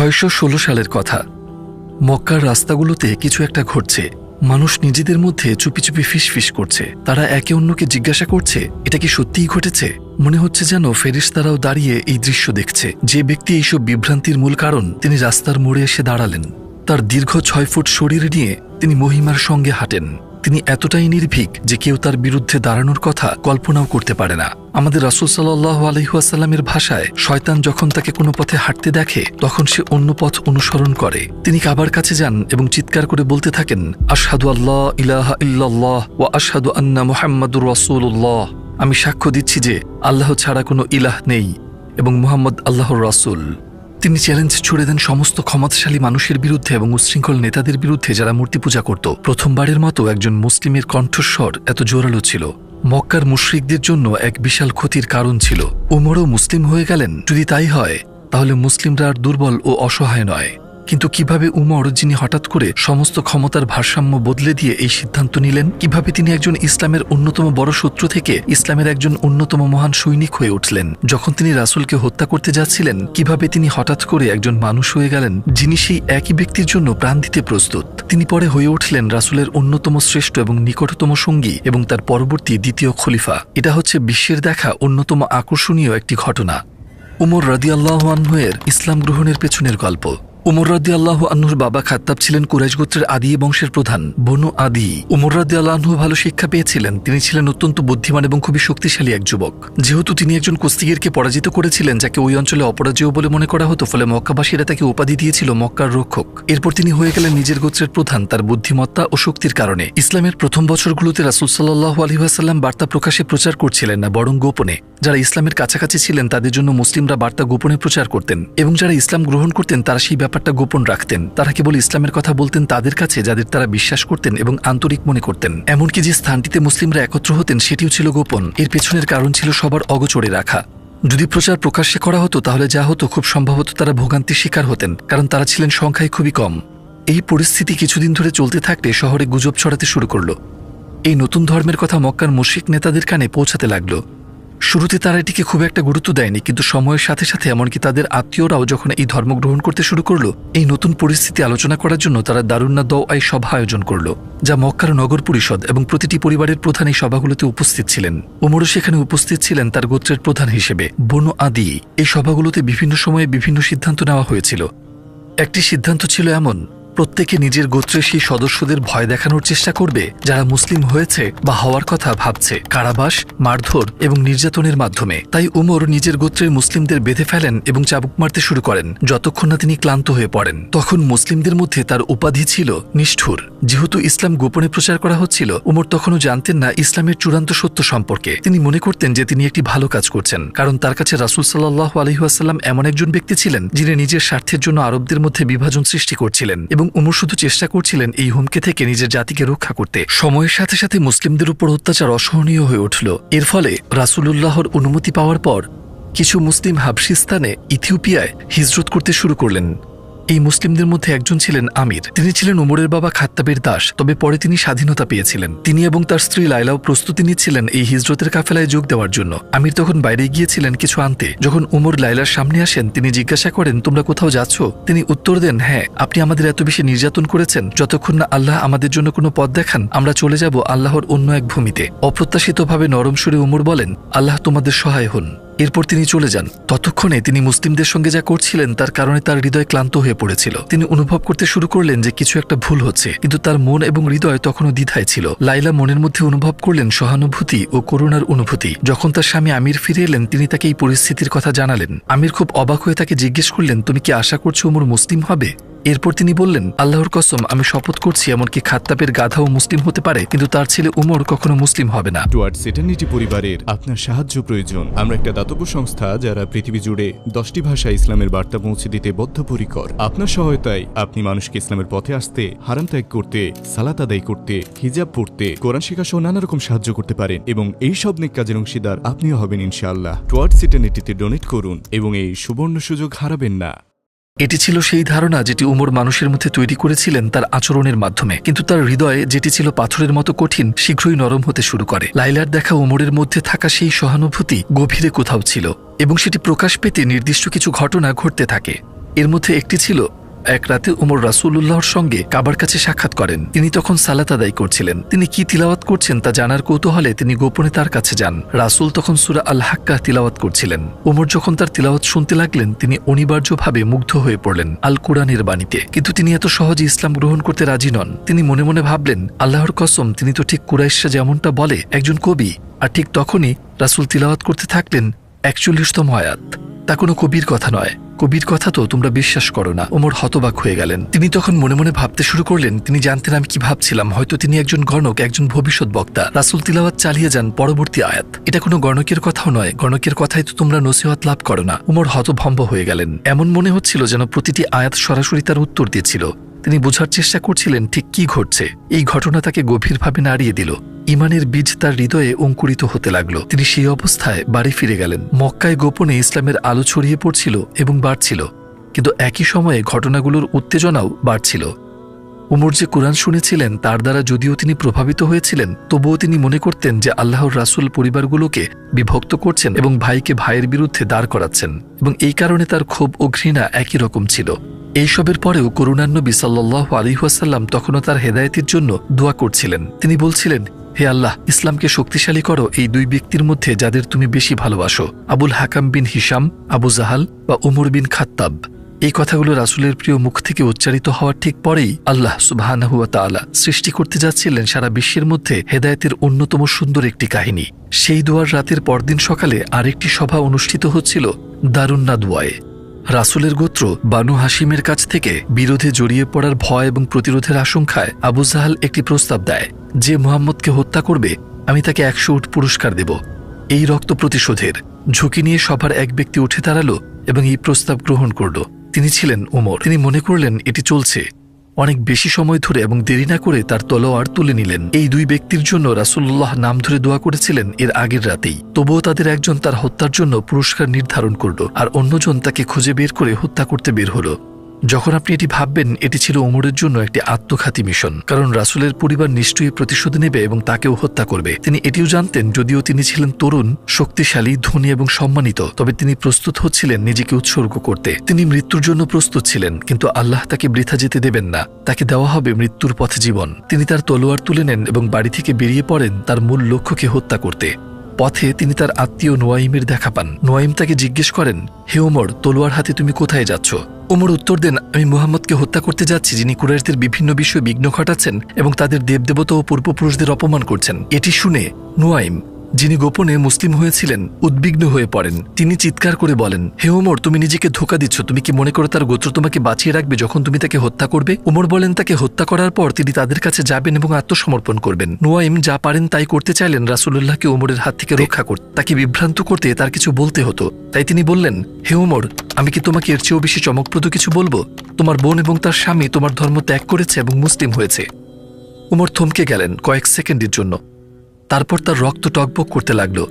ছয়শো ষোলো সালের কথা। মক্কার রাস্তাগুলোতে কিছু একটা ঘটছে। মানুষ নিজেদের মধ্যে চুপি চুপি ফিস ফিস করছে। তারা একে অন্যকে জিজ্ঞাসা করছে, এটা কি সত্যিই ঘটেছে? মনে হচ্ছে যেন ফেরিস্তারাও দাঁড়িয়ে এই দৃশ্য দেখছে। যে ব্যক্তি এইসব বিভ্রান্তির মূল কারণ, তিনি রাস্তার মোড়ে এসে দাঁড়ালেন। তার দীর্ঘ ছয় ফুট শরীর নিয়ে তিনি মহিমার সঙ্গে হাঁটেন। তিনি এতটাই নির্ভীক যে কেউ তার বিরুদ্ধে দাঁড়ানোর কথা কল্পনাও করতে পারে না। আমাদের রাসুল সাল্লাহ আলহিহাসাল্লামের ভাষায় শয়তান যখন তাকে কোনো পথে হাঁটতে দেখে, তখন সে অন্য পথ অনুসরণ করে। তিনি কাবার কাছে যান এবং চিৎকার করে বলতে থাকেন, আশহাদু আল্লাহ ইলাহা ইল্লাল্লাহ ও আশহাদু আন্না মোহাম্মদুর রসুল্লাহ আমি সাক্ষ্য দিচ্ছি যে, আল্লাহ ছাড়া কোনো ইলাহ নেই এবং মুহাম্মদ আল্লাহর রাসূল। তিনি চ্যালেঞ্জ ছুড়ে দেন সমস্ত ক্ষমতাশালী মানুষের বিরুদ্ধে এবং উচ্ছৃঙ্খল নেতাদের বিরুদ্ধে যারা মূর্তি পূজা করত। প্রথমবারের মতো একজন মুসলিমের কণ্ঠস্বর এত জোরালো ছিল। মক্কার মুশ্রিকদের জন্য এক বিশাল ক্ষতির কারণ ছিল। উমরও মুসলিম হয়ে গেলেন। যদি তাই হয়, তাহলে মুসলিমরা আর দুর্বল ও অসহায় নয়। কিন্তু কীভাবে উমর যিনি হঠাৎ করে সমস্ত ক্ষমতার ভারসাম্য বদলে দিয়ে এই সিদ্ধান্ত নিলেন? কীভাবে তিনি একজন ইসলামের অন্যতম বড় শত্রু থেকে ইসলামের একজন অন্যতম মহান সৈনিক হয়ে উঠলেন? যখন তিনি রাসুলকে হত্যা করতে যাচ্ছিলেন, কীভাবে তিনি হঠাৎ করে একজন মানুষ হয়ে গেলেন, যিনি সেই একই ব্যক্তির জন্য প্রাণ দিতে প্রস্তুত? তিনি পরে হয়ে উঠলেন রাসুলের অন্যতম শ্রেষ্ঠ এবং নিকটতম সঙ্গী এবং তার পরবর্তী দ্বিতীয় খলিফা। এটা হচ্ছে বিশ্বের দেখা অন্যতম আকর্ষণীয় একটি ঘটনা। উমর রাদিয়াল্লাহ আনহুয়ের ইসলাম গ্রহণের পেছনের গল্প। উমর রাদি আল্লাহ আন্নুর বাবা খাত্তাব ছিলেন কুরাইশ গোত্রের আদি বংশের প্রধান, বনু আদি। উমর রাদি আল্লাহ আনহু ভালো শিক্ষা পেয়েছিলেন। তিনি ছিলেন অত্যন্ত বুদ্ধিমান এবং খুবই শক্তিশালী এক যুবক। যেহেতু তিনি একজন কুস্তিগিরকে পরাজিত করেছিলেন, যাকে ওই অঞ্চলে অপরাজেয় বলে মনে করা হতো, ফলে মক্কাবাসীরা তাকে উপাধি দিয়েছিল মক্কার রক্ষক। এরপর তিনি হয়ে গেলেন নিজের গোত্রের প্রধান তার বুদ্ধিমত্তা ও শক্তির কারণে। ইসলামের প্রথম বছরগুলোতে রাসুল সাল্লাহ আলহিহাসাল্লাম বার্তা প্রকাশে প্রচার করছিলেন না, বরং গোপনে। যারা ইসলামের কাছাকাছি ছিলেন, তাদের জন্য মুসলিমরা বার্তা গোপনে প্রচার করতেন এবং যারা ইসলাম গ্রহণ করতেন, তারা সেই ব্যাপারটা গোপন রাখতেন। তারা কেবল ইসলামের কথা বলতেন তাদের কাছে, যাদের তারা বিশ্বাস করতেন এবং আন্তরিক মনে করতেন। এমনকি যে স্থানটিতে মুসলিমরা একত্র হতেন, সেটিও ছিল গোপন। এর পেছনের কারণ ছিল সবার অগচরে রাখা। যদি প্রচার প্রকাশ্যে করা হতো, তাহলে যা হতো, খুব সম্ভবত তারা ভোগান্তির শিকার হতেন, কারণ তারা ছিলেন সংখ্যায় খুবই কম। এই পরিস্থিতি কিছুদিন ধরে চলতে থাকলে শহরে গুজব ছড়াতে শুরু করল। এই নতুন ধর্মের কথা মক্কার মুশিক নেতাদের কানে পৌঁছাতে লাগল। শুরুতে তারা এটিকে খুব একটা গুরুত্ব দেয়নি, কিন্তু সময়ের সাথে সাথে এমনকি তাদের আত্মীয়রাও যখন এই ধর্ম গ্রহণ করতে শুরু করল, এই নতুন পরিস্থিতি আলোচনা করার জন্য তারা দারুন্না দ আই সভা আয়োজন করল, যা মক্কার নগর পরিষদ এবং প্রতিটি পরিবারের প্রধান এই সভাগুলোতে উপস্থিত ছিলেন। ওমরও সেখানে উপস্থিত ছিলেন তার গোত্রের প্রধান হিসেবে, বনু আদি। এই সভাগুলোতে বিভিন্ন সময়ে বিভিন্ন সিদ্ধান্ত নেওয়া হয়েছিল। একটি সিদ্ধান্ত ছিল এমন প্রত্যেকে নিজের গোত্রের সেই সদস্যদের ভয় দেখানোর চেষ্টা করবে যারা মুসলিম হয়েছে বা হওয়ার কথা ভাবছে কারাবাস, মারধর এবং নির্যাতনের মাধ্যমে। তাই উমর নিজের গোত্রের মুসলিমদের বেঁধে ফেলেন এবং চাবুক মারতে শুরু করেন, যতক্ষণ না তিনি ক্লান্ত হয়ে পড়েন। তখন মুসলিমদের মধ্যে তার উপাধি ছিল নিষ্ঠুর। যেহেতু ইসলাম গোপনে প্রচার করা হচ্ছিল, উমর তখনও জানতেন না ইসলামের চূড়ান্ত সত্য সম্পর্কে। তিনি মনে করতেন যে তিনি একটি ভালো কাজ করছেন, কারণ তার কাছে রাসুল সাল্লাহ আলহিহাসাল্লাম এমন একজন ব্যক্তি ছিলেন, যিনি নিজের স্বার্থের জন্য আরবদের মধ্যে বিভাজন সৃষ্টি করছিলেন এবং উমর শুধু চেষ্টা করছিলেন এই হুমকি থেকে নিজের জাতিকে রক্ষা করতে। সময়ের সাথে সাথে মুসলিমদের উপর অত্যাচার অসহনীয় হয়ে উঠল। এর ফলে রাসুলুল্লাহর অনুমতি পাওয়ার পর কিছু মুসলিম হাবসিস্তানে ইথিওপিয়ায় হিজরত করতে শুরু করলেন। এই মুসলিমদের মধ্যে একজন ছিলেন আমির। তিনি ছিলেন উমরের বাবা খাত্তাবের দাস, তবে পরে তিনি স্বাধীনতা পেয়েছিলেন। তিনি এবং তার স্ত্রী লাইলাও প্রস্তুতি নিচ্ছিলেন এই হিজরতের কাফেলায় যোগ দেওয়ার জন্য। আমির তখন বাইরে গিয়েছিলেন কিছু আনতে। যখন উমর লাইলার সামনে আসেন, তিনি জিজ্ঞাসা করেন, তোমরা কোথাও যাচ্ছ? তিনি উত্তর দেন হ্যাঁ আপনি আমাদের এত বেশি নির্যাতন করেছেন, যতক্ষণ না আল্লাহ আমাদের জন্য কোনো পথ দেখান, আমরা চলে যাব আল্লাহর অন্য এক ভূমিতে। অপ্রত্যাশিতভাবে নরম সুরে উমর বলেন, আল্লাহ তোমাদের সহায় হন। এরপর তিনি চলে যান। ততক্ষণে তিনি মুসলিমদের সঙ্গে যা করছিলেন, তার কারণে তার হৃদয় ক্লান্ত হয়ে পড়েছিল। তিনি অনুভব করতে শুরু করলেন যে কিছু একটা ভুল হচ্ছে, কিন্তু তার মন এবং হৃদয় তখনও দ্বিধায় ছিল। লাইলা মনের মধ্যে অনুভব করলেন সহানুভূতি ও করুণার অনুভূতি। যখন তার স্বামী আমির ফিরে এলেন, তিনি তাকে এই পরিস্থিতির কথা জানালেন। আমির খুব অবাক হয়ে তাকে জিজ্ঞেস করলেন, তুমি কি আশা করছ ওমর মুসলিম হবে? এরপর তিনি বললেন, আল্লাহর কসম, আমি শপথ করছি এমনকি খাত্তাবের গাধাও মুসলিম হতে পারে, কিন্তু তার ছেলে উমর কখনো মুসলিম হবে না। টুয়ার্ডস এটার্নিটি পরিবারের আপনার সাহায্য প্রয়োজন। আমরা একটা দাতব্য সংস্থা যারা পৃথিবী জুড়ে দশটি ভাষায় ইসলামের বার্তা পৌঁছে দিতে বদ্ধপরিকর। আপনার সহায়তায় আপনি মানুষকে ইসলামের পথে আসতে, হারাম ত্যাগ করতে, সালাত আদায় করতে, হিজাব পড়তে, কোরআন শেখা সহ নানা রকম সাহায্য করতে পারেন এবং এই সব নেক কাজের অংশীদার আপনিও হবেন ইনশাআল্লাহ। টুয়ার্ডস এটার্নিটিতে ডোনেট করুন এবং এই সুবর্ণ সুযোগ হারাবেন না। এটি ছিল সেই ধারণা যেটি উমর মানুষের মধ্যে তৈরি করেছিলেন তার আচরণের মাধ্যমে। কিন্তু তার হৃদয়ে যেটি ছিল পাথরের মতো কঠিন, শীঘ্রই নরম হতে শুরু করে। লাইলার দেখা উমরের মধ্যে থাকা সেই সহানুভূতি গভীরে কোথাও ছিল এবং সেটি প্রকাশ পেতে নির্দিষ্ট কিছু ঘটনা ঘটতে থাকে। এর মধ্যে একটি ছিল এক রাতে উমর রাসূলুল্লাহর সঙ্গে কাবার কাছে সাক্ষাৎ করেন। তিনি তখন সালাত আদায় করছিলেন। তিনি কি তিলাওয়াত করছেন তা জানার কৌতূহলে তিনি গোপনে তার কাছে যান। রাসূল তখন সুরা আল হাক্কা তিলাওয়াত করছিলেন। উমর যখন তার তিলাওয়াত শুনতে লাগলেন, তিনি অনিবার্যভাবে মুগ্ধ হয়ে পড়লেন আল কুরআনের বাণীতে। কিন্তু তিনি এত সহজে ইসলাম গ্রহণ করতে রাজি নন। তিনি মনে মনে ভাবলেন, আল্লাহর কসম, তিনি তো ঠিক কুরাইশা যেমনটা বলে, একজন কবি। আর ঠিক তখনই রাসূল তিলাওয়াত করতে থাকলেন একচল্লিশতম আয়াত। তা কোনো কবির কথা নয়। কবির কথা তো তোমরা বিশ্বাস করো না। ওমর হতবাক হয়ে গেলেন। তিনি তখন মনে মনে ভাবতে শুরু করলেন, তিনি জানতেন আমি কি ভাবছিলাম, হয়তো তিনি একজন গণক, একজন ভবিষ্যৎ বক্তা। রাসুল তিলাওয়াত চালিয়ে যান পরবর্তী আয়াত। এটা কোনো গণকের কথাও নয়, গণকের কথাই তো তোমরা নসিহত লাভ করো না। উমর হতভম্ব হয়ে গেলেন। এমন মনে হচ্ছিল যেন প্রতিটি আয়াত সরাসরি তার উত্তর দিয়েছিল। তিনি বোঝার চেষ্টা করছিলেন ঠিক কি ঘটছে। এই ঘটনা তাকে গভীরভাবে নাড়িয়ে দিল। ইমানের বীজ তার হৃদয়ে অঙ্কুরিত হতে লাগল। তিনি সেই অবস্থায় বাড়ি ফিরে গেলেন। মক্কায় গোপনে ইসলামের আলো ছড়িয়ে পড়ছিল এবং বাড়ছিল। কিন্তু একই সময়ে ঘটনাগুলোর উত্তেজনাও বাড়ছিল। উমর যে কোরআন শুনেছিলেন, তার দ্বারা যদিও তিনি প্রভাবিত হয়েছিলেন, তবুও তিনি মনে করতেন যে আল্লাহর রাসুল পরিবারগুলোকে বিভক্ত করছেন এবং ভাইকে ভাইয়ের বিরুদ্ধে দাঁড় করাচ্ছেন এবং এই কারণে তার ক্ষোভ ও ঘৃণা একই রকম ছিল। এইসবের পরেও করুণান্নবী সাল্লাহ আলিহাসাল্লাম তখনও তার হেদায়েতের জন্য দোয়া করছিলেন। তিনি বলছিলেন, হে আল্লাহ, ইসলামকে শক্তিশালী করো এই দুই ব্যক্তির মধ্যে যাদের তুমি বেশি ভালোবাসো, আবুল হাকাম বিন হিসাম আবু জাহাল বা উমর বিন খাত্তাব। এই কথাগুলো রাসুলের প্রিয় মুখ থেকে উচ্চারিত হওয়ার ঠিক পরেই আল্লাহ সুবাহানাহুয়া তাআলা সৃষ্টি করতে যাচ্ছিলেন সারা বিশ্বের মধ্যে হেদায়েতের অন্যতম সুন্দর একটি কাহিনী। সেই দোয়ার রাতের পরদিন সকালে আরেকটি সভা অনুষ্ঠিত হচ্ছিল দারুন্না দোয়ায় রাসুলের গোত্র বানু হাসিমের কাছ থেকে বিরোধে জড়িয়ে পড়ার ভয় এবং প্রতিরোধের আশঙ্কায় আবু জাহাল একটি প্রস্তাব দেয়, যে মোহাম্মদকে হত্যা করবে, আমি তাকে একশো উট পুরস্কার দেব। এই রক্ত প্রতিশোধের ঝুঁকি নিয়ে সবার এক ব্যক্তি উঠে দাঁড়াল এবং এই প্রস্তাব গ্রহণ করল। তিনি ছিলেন ওমর। তিনি মনে করলেন, এটি চলছে। অনেক বেশি সময় ধরে এবং দেরি না করে তার তলোয়ার তুলে নিলেন। এই দুই ব্যক্তির জন্য রাসুল্লাহ নাম ধরে দোয়া করেছিলেন এর আগের রাতেই। তবুও তাদের একজন তার হত্যার জন্য পুরস্কার নির্ধারণ করল আর অন্যজন তাকে খুঁজে বের করে হত্যা করতে বের হলো। যখন আপনি এটি ভাববেন, এটি ছিল ওমরের জন্য একটি আত্মঘাতী মিশন। কারণ রাসুলের পরিবার নিশ্চয়ই প্রতিশোধ নেবে এবং তাকেও হত্যা করবে। তিনি এটিও জানতেন, যদিও তিনি ছিলেন তরুণ, শক্তিশালী, ধনী এবং সম্মানিত, তবে তিনি প্রস্তুত হচ্ছিলেন নিজেকে উৎসর্গ করতে। তিনি মৃত্যুর জন্য প্রস্তুত ছিলেন, কিন্তু আল্লাহ তাকে বৃথা যেতে দেবেন না। তাকে দেওয়া হবে মৃত্যুর পথে জীবন। তিনি তার তলোয়ার তুলে নেন এবং বাড়ি থেকে বেরিয়ে পড়েন, তার মূল লক্ষ্যকে হত্যা করতে। পথে তিনি তার আত্মীয় নোয়াইমের দেখা পান। নোয়াইম তাকে জিজ্ঞেস করেন, হে ওমর, তলোয়ার হাতে তুমি কোথায় যাচ্ছ? ওমর উত্তর দেন, আমি মুহাম্মদকে হত্যা করতে যাচ্ছি, যিনি কুরাইশদের বিভিন্ন বিষয়ে বিঘ্ন ঘটাচ্ছেন এবং তাদের দেবদেবতা ও পূর্বপুরুষদের অপমান করছেন। এটি শুনে নোয়াইম যিনি গোপনে মুসলিম হয়েছিলেন, উদ্বিগ্ন হয়ে পড়েন। তিনি চিৎকার করে বলেন, হে ওমর, তুমি নিজেকে ধোকা দিচ্ছ। তুমি কি মনে করো তার গোত্র তোমাকে বাঁচিয়ে রাখবে যখন তুমি তাকে হত্যা করবে? ওমর বলেন, তাকে হত্যা করার পর তিনি তাদের কাছে যাবেন এবং আত্মসমর্পণ করবেন। নোয়াইম যা পারেন তাই করতে চাইলেন রাসুল্লাহকে ওমরের হাত থেকে রক্ষা করতে। তাকে বিভ্রান্ত করতে তার কিছু বলতে হতো। তাই তিনি বললেন, হে ওমর, আমি কি তোমাকে এর চেয়েও বেশি চমকপ্রদ কিছু বলব? তোমার বোন এবং তার স্বামী তোমার ধর্ম ত্যাগ করেছে এবং মুসলিম হয়েছে। উমর থমকে গেলেন কয়েক সেকেন্ডের জন্য। তারপর তার রক্ত টকবক করতে লাগল।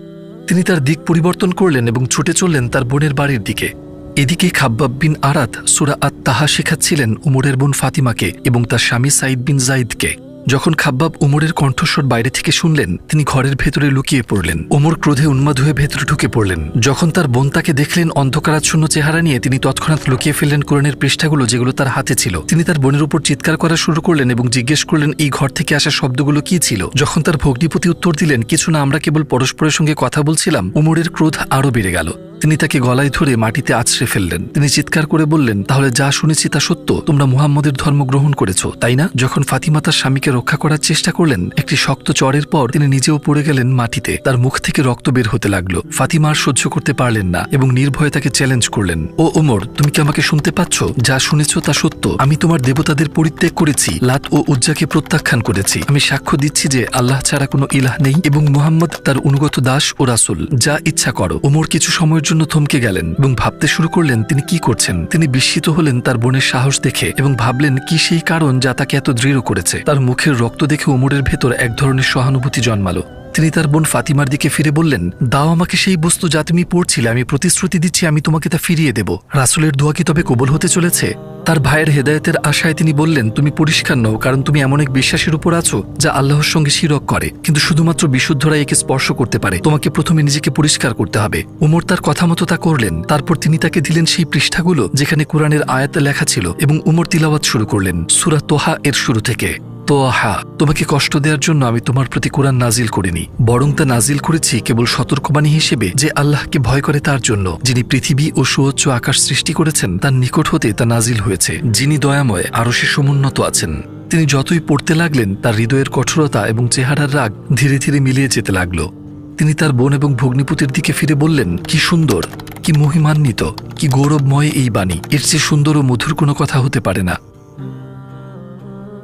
তিনি তার দিক পরিবর্তন করলেন এবং ছুটে চললেন তার বোনের বাড়ির দিকে। এদিকে খাব্বাব বিন আরাত সুরা আত তাহা শেখাচ্ছিলেন উমরের বোন ফাতিমাকে এবং তার স্বামী সাইদ বিন জাইদকে। যখন খাব্বাব উমরের কণ্ঠস্বর বাইরে থেকে শুনলেন, তিনি ঘরের ভেতরে লুকিয়ে পড়লেন। উমর ক্রোধে উন্মাদ হয়ে ভেতরে ঢুকে পড়লেন। যখন তার বোন তাকে দেখলেন, অন্ধকারাচ্ছন্ন চেহারা নিয়ে তিনি তৎক্ষণাৎ লুকিয়ে ফেললেন কোরআনের পৃষ্ঠাগুলো যেগুলো তার হাতে ছিল। তিনি তার বোনের উপর চিৎকার করা শুরু করলেন এবং জিজ্ঞেস করলেন, এই ঘর থেকে আসা শব্দগুলো কি ছিল? যখন তার ভগ্নিপতি উত্তর দিলেন, কিছু না, আমরা কেবল পরস্পরের সঙ্গে কথা বলছিলাম। উমরের ক্রোধ আরও বেড়ে গেল। তিনি তাকে গলায় ধরে মাটিতে আছড়ে ফেললেন। তিনি চিৎকার করে বললেন, তাহলে যা শুনেছি তা সত্য। তোমরা মুহাম্মদের ধর্ম গ্রহণ করেছ, তাই না? যখন ফাতিমা তার স্বামীকে রক্ষা করার চেষ্টা করলেন, একটি শক্ত চরের পর তিনি নিজেও পড়ে গেলেন মাটিতে। তার মুখ থেকে রক্ত বের হতে লাগল। ফাতিমা আর সহ্য করতে পারলেন না এবং নির্ভয়ে তাকে চ্যালেঞ্জ করলেন। ও ওমর, তুমি কি আমাকে শুনতে পাচ্ছ? যা শুনেছ তা সত্য। আমি তোমার দেবতাদের পরিত্যাগ করেছি। লাত ও উজ্জাকে প্রত্যাখ্যান করেছি। আমি সাক্ষ্য দিচ্ছি যে আল্লাহ ছাড়া কোনো ইলাহ নেই এবং মুহাম্মদ তার অনুগত দাস ও রাসুল। যা ইচ্ছা করো। ওমর কিছু সময়ের জন্য থমকে গেলেন এবং ভাবতে শুরু করলেন তিনি কি করছেন। তিনি বিস্মিত হলেন তার বোনের সাহস দেখে এবং ভাবলেন, কি সেই কারণ যা তাকে এত দৃঢ় করেছে? তার মুখের রক্ত দেখে ওমরের ভেতর এক ধরনের সহানুভূতি জন্মালো। তিনি তার বোন ফাতিমার দিকে ফিরে বললেন, দাও আমাকে সেই বস্তু যা তুমি পড়ছিলে, আমি প্রতিশ্রুতি দিচ্ছি, আমি তোমাকে তা ফিরিয়ে দেব। রাসুলের দোয়া কি তবে কবল হতে চলেছে? তার ভাইয়ের হেদায়েতের আশায় তিনি বললেন, তুমি পরিষ্কার নও, কারণ তুমি এমন এক বিশ্বাসের উপর আছো, যা আল্লাহর সঙ্গে শিরক করে। কিন্তু শুধুমাত্র বিশুদ্ধরাই একে স্পর্শ করতে পারে। তোমাকে প্রথমে নিজেকে পরিষ্কার করতে হবে। উমর তার কথা মতো তা করলেন। তারপর তিনি তাকে দিলেন সেই পৃষ্ঠাগুলো, যেখানে কোরআনের আয়াত লেখা ছিল এবং উমর তিলাওয়াত শুরু করলেন, সুরা তোহা এর শুরু থেকে। তোহা, তোমাকে কষ্ট দেওয়ার জন্য আমি তোমার প্রতি কোরআন নাজিল করিনি। বরং তা নাজিল করেছি কেবল সতর্কবাণী হিসেবে যে আল্লাহকে ভয় করে তার জন্য। যিনি পৃথিবী ও সুউচ্চ আকাশ সৃষ্টি করেছেন, তার নিকট হতে তা নাজিল হয়েছে। যিনি দয়াময় আরও সে সমুন্নত আছেন। তিনি যতই পড়তে লাগলেন, তার হৃদয়ের কঠোরতা এবং চেহারার রাগ ধীরে ধীরে মিলিয়ে যেতে লাগল। তিনি তার বোন এবং ভগ্নিপতির দিকে ফিরে বললেন, কি সুন্দর, কি মহিমান্বিত, কি গৌরবময় এই বাণী। এর চেয়ে সুন্দর ও মধুর কোনো কথা হতে পারে না।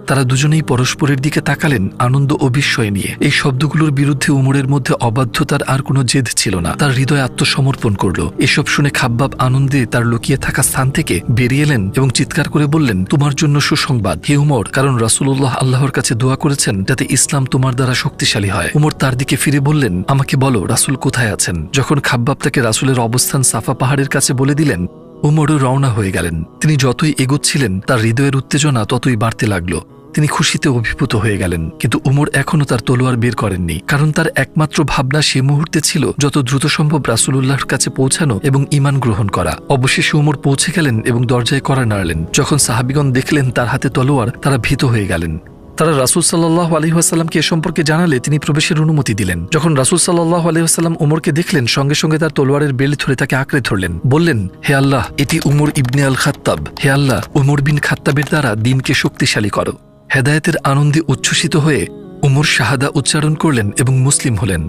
তারা দুজনেই পরস্পরের দিকে তাকালেন আনন্দ ও বিস্ময় নিয়ে। এই শব্দগুলোর বিরুদ্ধে উমরের মধ্যে অবাধ্যতার আর কোনো জেদ ছিল না। তার হৃদয় আত্মসমর্পণ করল। এসব শুনে খাব্বাব আনন্দে তার লুকিয়ে থাকা স্থান থেকে বেরিয়ে এলেন এবং চিৎকার করে বললেন, তোমার জন্য সুসংবাদ। হে উমর, কারণ রাসুল্লাহ আল্লাহর কাছে দোয়া করেছেন যাতে ইসলাম তোমার দ্বারা শক্তিশালী হয়। উমর তার দিকে ফিরে বললেন, আমাকে বলো, রাসুল কোথায় আছেন? যখন খাব্বাব তাকে রাসুলের অবস্থান সাফা পাহাড়ের কাছে বলে দিলেন, উমরও রওনা হয়ে গেলেন। তিনি যতই এগোচ্ছিলেন, তার হৃদয়ের উত্তেজনা ততই বাড়তে লাগল। তিনি খুশিতে অভিভূত হয়ে গেলেন। কিন্তু উমর এখনও তার তলোয়ার বের করেননি, কারণ তার একমাত্র ভাবনা সে মুহূর্তে ছিল যত দ্রুত সম্ভব রাসুলুল্লাহর কাছে পৌঁছানো এবং ইমান গ্রহণ করা। অবশেষে উমর পৌঁছে গেলেন এবং দরজায় করা নাড়লেন। যখন সাহাবিগণ দেখলেন তার হাতে তলোয়ার, তারা ভীত হয়ে গেলেন। তারা রাসুল সাল্লাহ আলহিহাসাল্লামকে এ সম্পর্কে জানালে তিনি প্রবেশের অনুমতি দিলেন। যখন রাসুল সাল্লাহ আলহিহাসাল্লাম উমরকে দেখলেন, সঙ্গে সঙ্গে তার তলোয়ারের বেল্ট ধরে তাকে আঁকড়ে ধরলেন। বললেন, হে আল্লাহ, এটি উমর ইবনে আল খাত্তাব হে আল্লাহ, উমর বিন খাত্তাবের দ্বারা দিনকে শক্তিশালী করো। হেদায়েতের আনন্দে উচ্ছ্বসিত হয়ে উমর শাহাদা উচ্চারণ করলেন এবং মুসলিম হলেন।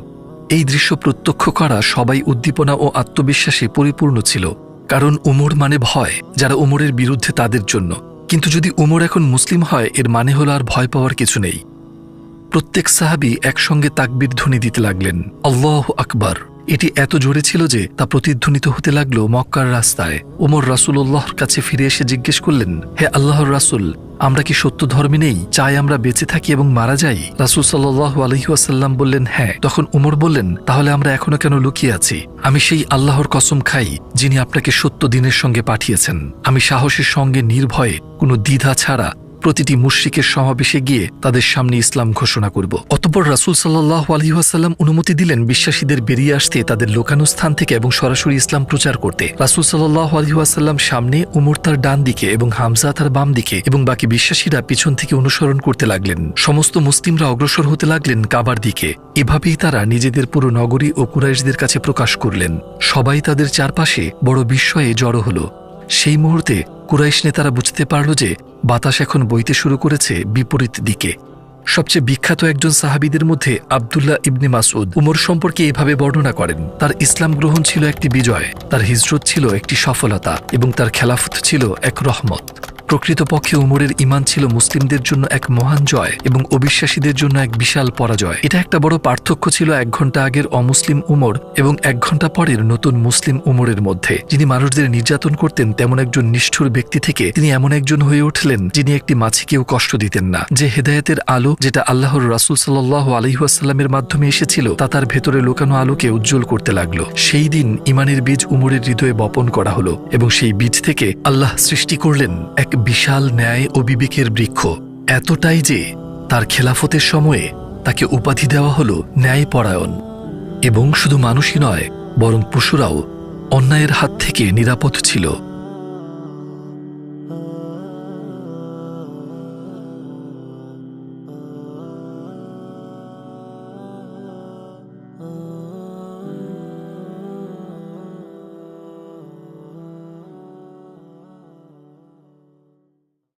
এই দৃশ্য প্রত্যক্ষ করা সবাই উদ্দীপনা ও আত্মবিশ্বাসে পরিপূর্ণ ছিল, কারণ উমর মানে ভয়, যারা উমরের বিরুদ্ধে তাদের জন্য। কিন্তু যদি উমর এখন মুসলিম হয়, এর মানে হলো আর ভয় পাওয়ার কিছু নেই। প্রত্যেক সাহাবি একসঙ্গে তাকবির ধ্বনি দিতে লাগলেন। আল্লাহ আকবার। এটি এত জোরে ছিল যে তা প্রতিধ্বনিত হতে লাগল মক্কার রাস্তায়। ওমর রাসুল্লাহর কাছে ফিরে এসে জিজ্ঞেস করলেন, হে আল্লাহর রাসুল আমরা কি সত্য ধর্মে নেই? চাই আমরা বেঁচে থাকি এবং মারা যাই? রাসুল সাল্লাহ আলহিউসাল্লাম বললেন হ্যাঁ। তখন উমর বললেন, তাহলে আমরা এখনও কেন লুকিয়ে আছি? আমি সেই আল্লাহর কসম খাই, যিনি আপনাকে সত্য দিনের সঙ্গে পাঠিয়েছেন। আমি সাহসের সঙ্গে নির্ভয়ে কোনো দ্বিধা ছাড়া প্রতিটি মুশ্রিকের সমাবেশে গিয়ে তাদের সামনে ইসলাম ঘোষণা করব। অতপর রাসুল সাল্লাহ আলহিহাসাল্লাম অনুমতি দিলেন বিশ্বাসীদের বেরিয়ে আসতে তাদের লোকানো স্থান থেকে এবং সরাসরি ইসলাম প্রচার করতে। রাসুল সাল্লাহ আলহিহাসাল্লাম সামনে উমর তার ডান দিকে এবং হামজা তার বাম দিকে এবং বাকি বিশ্বাসীরা পিছন থেকে অনুসরণ করতে লাগলেন। সমস্ত মুসলিমরা অগ্রসর হতে লাগলেন কাবার দিকে। এভাবেই তারা নিজেদের পুরো নগরী ও কুরাইশদের কাছে প্রকাশ করলেন। সবাই তাদের চারপাশে বড় বিস্ময়ে জড়ো হল। সেই মুহূর্তে কুরাইশ নেতারা বুঝতে পারল যে বাতাস এখন বইতে শুরু করেছে বিপরীত দিকে। সবচেয়ে বিখ্যাত একজন সাহাবিদের মধ্যে আবদুল্লাহ ইবনে মাসুদ উমর সম্পর্কে এভাবে বর্ণনা করেন, তার ইসলাম গ্রহণ ছিল একটি বিজয়, তার হিজরত ছিল একটি সফলতা এবং তার খেলাফত ছিল এক রহমত। প্রকৃতপক্ষে উমরের ইমান ছিল মুসলিমদের জন্য এক মহান জয় এবং অবিশ্বাসীদের জন্য এক বিশাল পরাজয়। এটা একটা বড় পার্থক্য ছিল এক ঘণ্টা আগের অমুসলিম উমর এবং এক ঘণ্টা পরের নতুন মুসলিম উমরের মধ্যে। যিনি মানুষদের নির্যাতন করতেন, তেমন একজন নিষ্ঠুর ব্যক্তি থেকে তিনি এমন একজন হয়ে উঠলেন যিনি একটি মাছিকেও কষ্ট দিতেন না। যে হেদায়েতের আলো যেটা আল্লাহর রাসুল সাল্লাহ আলহিহাস্লামের মাধ্যমে এসেছিল, তা তার ভেতরে লুকানো আলোকে উজ্জ্বল করতে লাগল। সেই দিন ইমানের বীজ উমরের হৃদয়ে বপন করা হলো এবং সেই বীজ থেকে আল্লাহ সৃষ্টি করলেন এক বিশাল ন্যায় ও বিবেকের বৃক্ষ, এতটাই যে তার খেলাফতের সময়ে তাকে উপাধি দেওয়া হল ন্যায়পরায়ণ। এবং শুধু মানুষই নয়, বরং পশুরাও অন্যায়ের হাত থেকে নিরাপদ ছিল।